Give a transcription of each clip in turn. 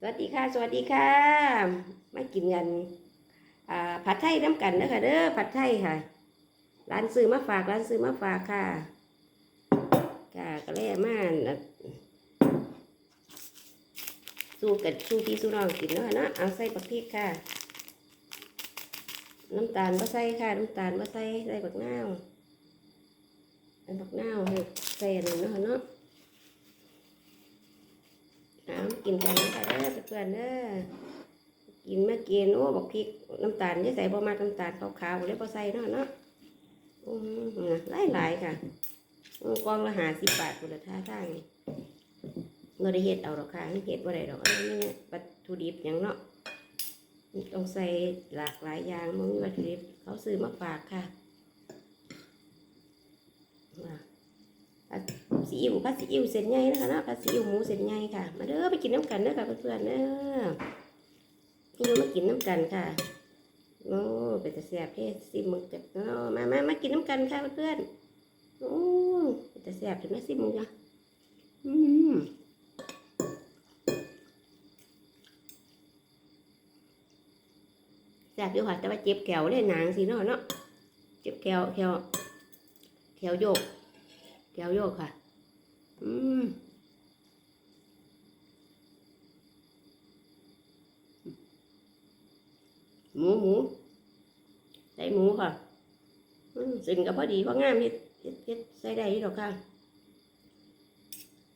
สวัสดีค่ะ สวัสดีค่ะ มากินกันผัดไทยน้ำกันเด้อค่ะเด้อผัดไทยค่ะ ร้านซื้อมาฝากร้านซื้อมาฝากค่ะค่ะก็เลยมานะสู้กับสู้พี่สู้น้องกินเนาะเนาะเอาใส่ปักพริกค่ะ น้ำตาลก็ใส่ค่ะ น้ำตาลก็ใส่ใส่บักนาวใส่บักนาวให้ใส่อันนั้นเนาะเนาะ เอากินกันนะคะเด้อเพื่อนๆเด้อกินมากินโอ้บอกพริกน้ำตาลจะใส่บ่มากน้ำตาลขาวๆเลยบ่ใส่เนาะเนาะอืมหลายหลายๆค่ะกองละหาสิบบาทคุณท่าทางเราได้เฮ็ดเอาหรอกค่ะเฮ็ดบ่าได้ดอกอันนี้วัตถุดิบหยังเนาะต้องใส่หลากหลายอย่างมึงวัตถุดิบเขาซื้อมาฝากค่ะว่า ซีอิ๊วผัดซีอิ๊วเส้นใหญ่นะคะเนาะผัดซีอิ๊วหมูเส้นใหญ่ค่ะ มาเด้อไปกินน้ำกันเด้อค่ะเพื่อนๆเด้อพี่น้องมากินน้ำกันค่ะโอ้เป็นแต่แซ่บเท่ซิมมึงจับเนาะมามามากินน้ำกันค่ะเพื่อนๆโอ้เป็นแต่แซ่บถึงนะซิมมึงจ้ะอืมแซ่บอยู่ค่ะแต่ว่าเจ็บแขวเลยหนางสิเนาะเนาะเจ็บแขวแขวแขวโยกแก้วโยกค่ะ อืมหมูหมูใส่หมูค่ะสิ่งก็พอดีพองามเฮ็ดเฮ็ดเฮ็ดใส่ได้ยู่ดอกค่ะ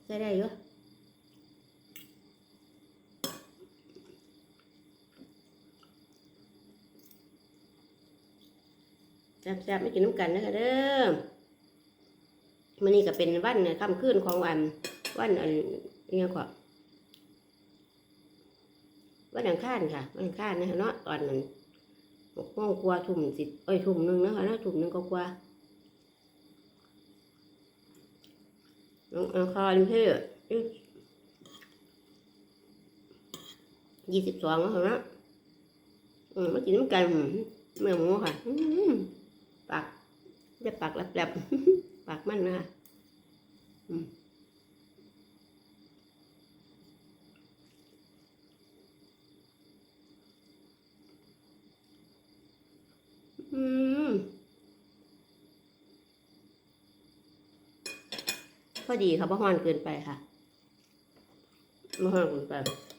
ใส่ได้อยู่แซ่บๆไม่กินน้ำกันนะคะเด้อ มันนี่ก็เป็นวันค่ำคืนของวันวันอันนี้ก็วันอังคารค่ะวันอังคารนะคะเนาะตอนนั้นหกโมงกว่าทุ่มสิเอ้ยทุ่มหนึ่งนะคะเนาะทุ่มหนึ่งก็กว่าวันอังคารที่ยี่สิบสองแล้วเนาะอืมมากินน้ำกันเมื่อหมูค่ะปากจะปากแหลบๆากมันนะคะอืมอืมพอดีค่ะบ่ฮ้อนเกินไปค่ะบ่ฮ้อนเกินไป เอ้ยกา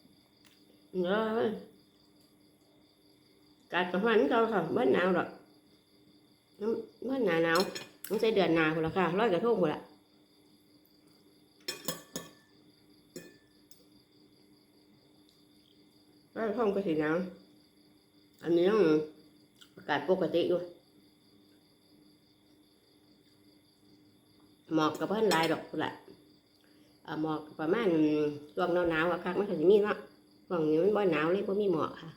ดกับมันเขาค่ะเมื่อหนาวหรอกน้ำเมื่อหนาหนาวต้องใช้เดือนหนาคนละค่ะร้อยกระทงคนละร้อยกระทงก็สีหนาวอันนี้ต้องอากาศปกติอยู่หมอกกับเพื่อนลายดอกคนละหมอกประมาณช่วงหนาวๆอะค่ะมันก็จะมีเนาะ ฝั่งนี้มันบ่หนาวเลยบ่มีหมอกค่ะ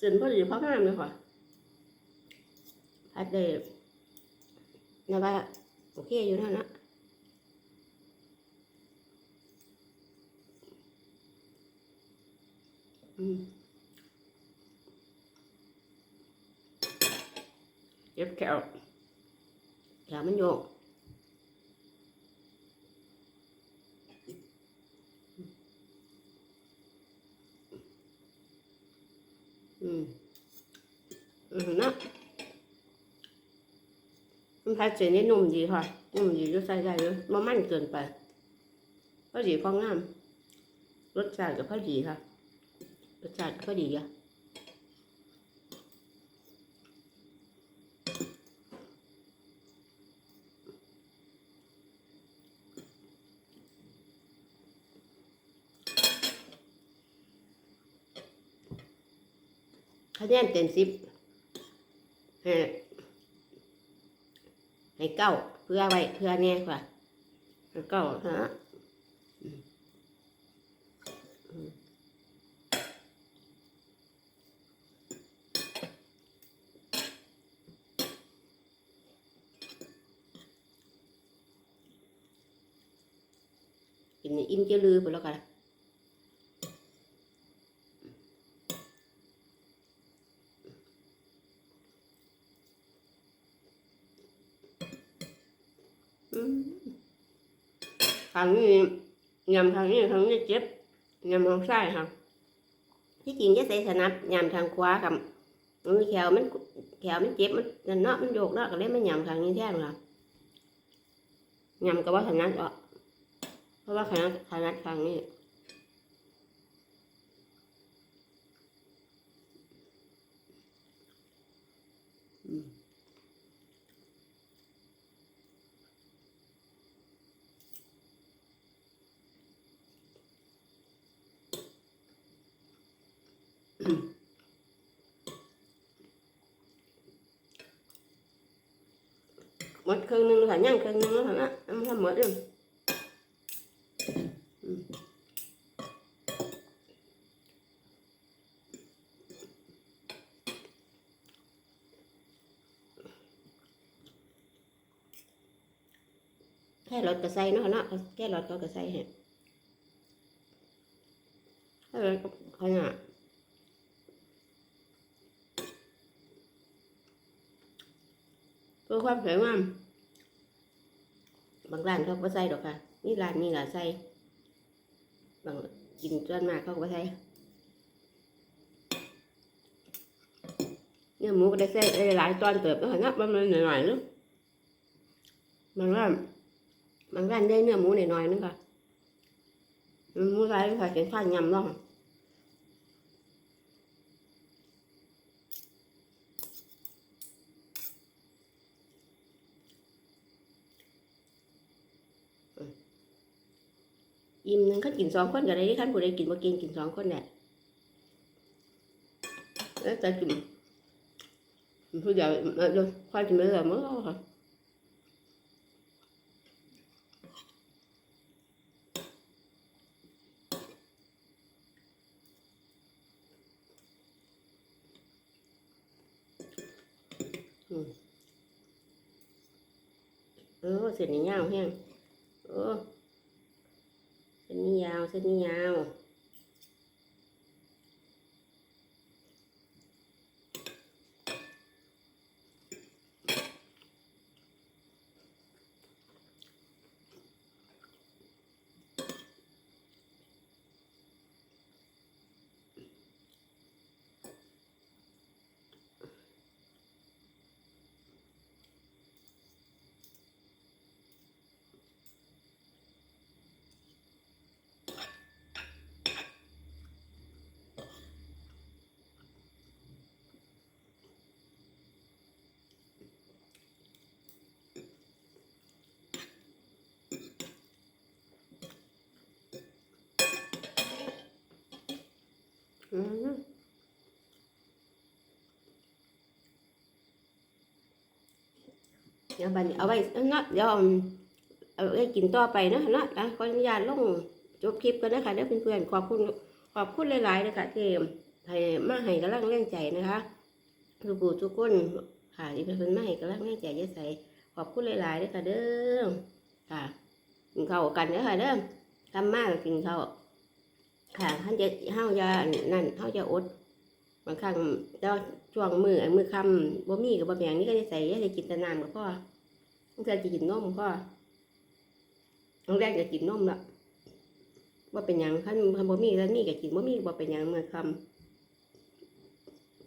สินพอดีเพราะงามเลยค่ะพัดเลยนะว่าโอเคอยู่นั่นนะอืม เจ็บแขวแขวมันโยกอืมอืมนะมันพัดเสียนี่นุ่มดีค่ะนุ่มดีก็ใส่ได้เลยมันมันเกินไปพอดีพองามรสชาติก็พอดีค่ะรสชาติก็พอดีอะ คะแนนเต็มสิบให้เก้าเพื่อไว้เพื่อแน่ค่ะเก้าฮะกินอิ่มเจลือไปแล้วกัน ทางนี้ยำทางนี้ทางนี้เจ็บยำทางซ้ายค่ะที่จริงจะใส่สนับยำทางขวากับมือแขวมันแขวมันเจ็บมันนั่นเนาะมันโยกเนาะก็เลยมันยำทางนี้แทนค่ะยำก็ว่าสนัดอะเพราะว่าขนาดขนาดทางนี้ มดครึ่งหนึงแล้วค่ะย่างครึ่งหนึงแล้วค่ะนะเอามันทำหมดเลยอืมแค่รถกระใส่เนาะเนาะแค่รถเขากระใส่ให้แค่รถก็เขาเนี่ยเพื่อความสวยงาม บางร้านเขาก็ใส่ดอกค่ะนี่ร้านนี้ล่ะใส่บางกินจนมากเขาก็ใส่เนี่ยหมูก็ได้ใส่หลายตอนเติบแล้วค่ะนะประมาณหน่อยๆนึงบางร้านบางร้านได้เนื้อหมูหน่อยๆนึงค่ะหมูไรค่ะเขียนข้าวยำเนาะ อิ่มหนึ่งเขากินสองคนก็ได้ที่ขั้นผู้ใดกินบ่กินกินสองคนแหละแล้วแต่กินผู้ใหญ่เออเดี๋ยวควายกินไม่ได้มั้งค่ะเออเส้นนี้ยาวแห้งเออ เส้นนี้ยาว เส้นนี้ยาว เดี๋ยวบันเอาไว้เนาะเดี๋ยวเอาไว้กินต่อไปเนาะเนาะอะขออนุญาตลงจบคลิปกันนะคะเด้อเพื่อนๆขอบคุณขอบคุณหลายๆนะคะที่ให้มาให้กำลังแรงใจนะคะทุกผู้ทุกคนค่ะที่เพิ่นมาให้กำลังแรงใจเยอะใสขอบคุณหลายๆเด้อค่ะเด้อค่ะ กินข้าวกันเด้อค่ะเด้อทำมากกินข้าวค่ะท่านจะเฮาจะนั่นเฮาจะอดบางครั้งเจ้าช่วงมือมือคำบ่มีกับบ่แมงนี่ก็จะใส่จะกินแต่น้ำกับพ่อบางทีจะกินนมพ่อบางแรกจะกินนมละว่าเป็นยังขั้นคันบ่มีแล้วนี่ก็กินบ่มีบ่าเป็นยังมือคำ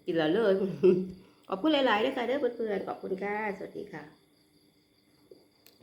กินและเลยขอบคุณหลายๆด้วยค่ะเด้อเพื่อนๆขอบคุณค่ะสวัสดีค่ะ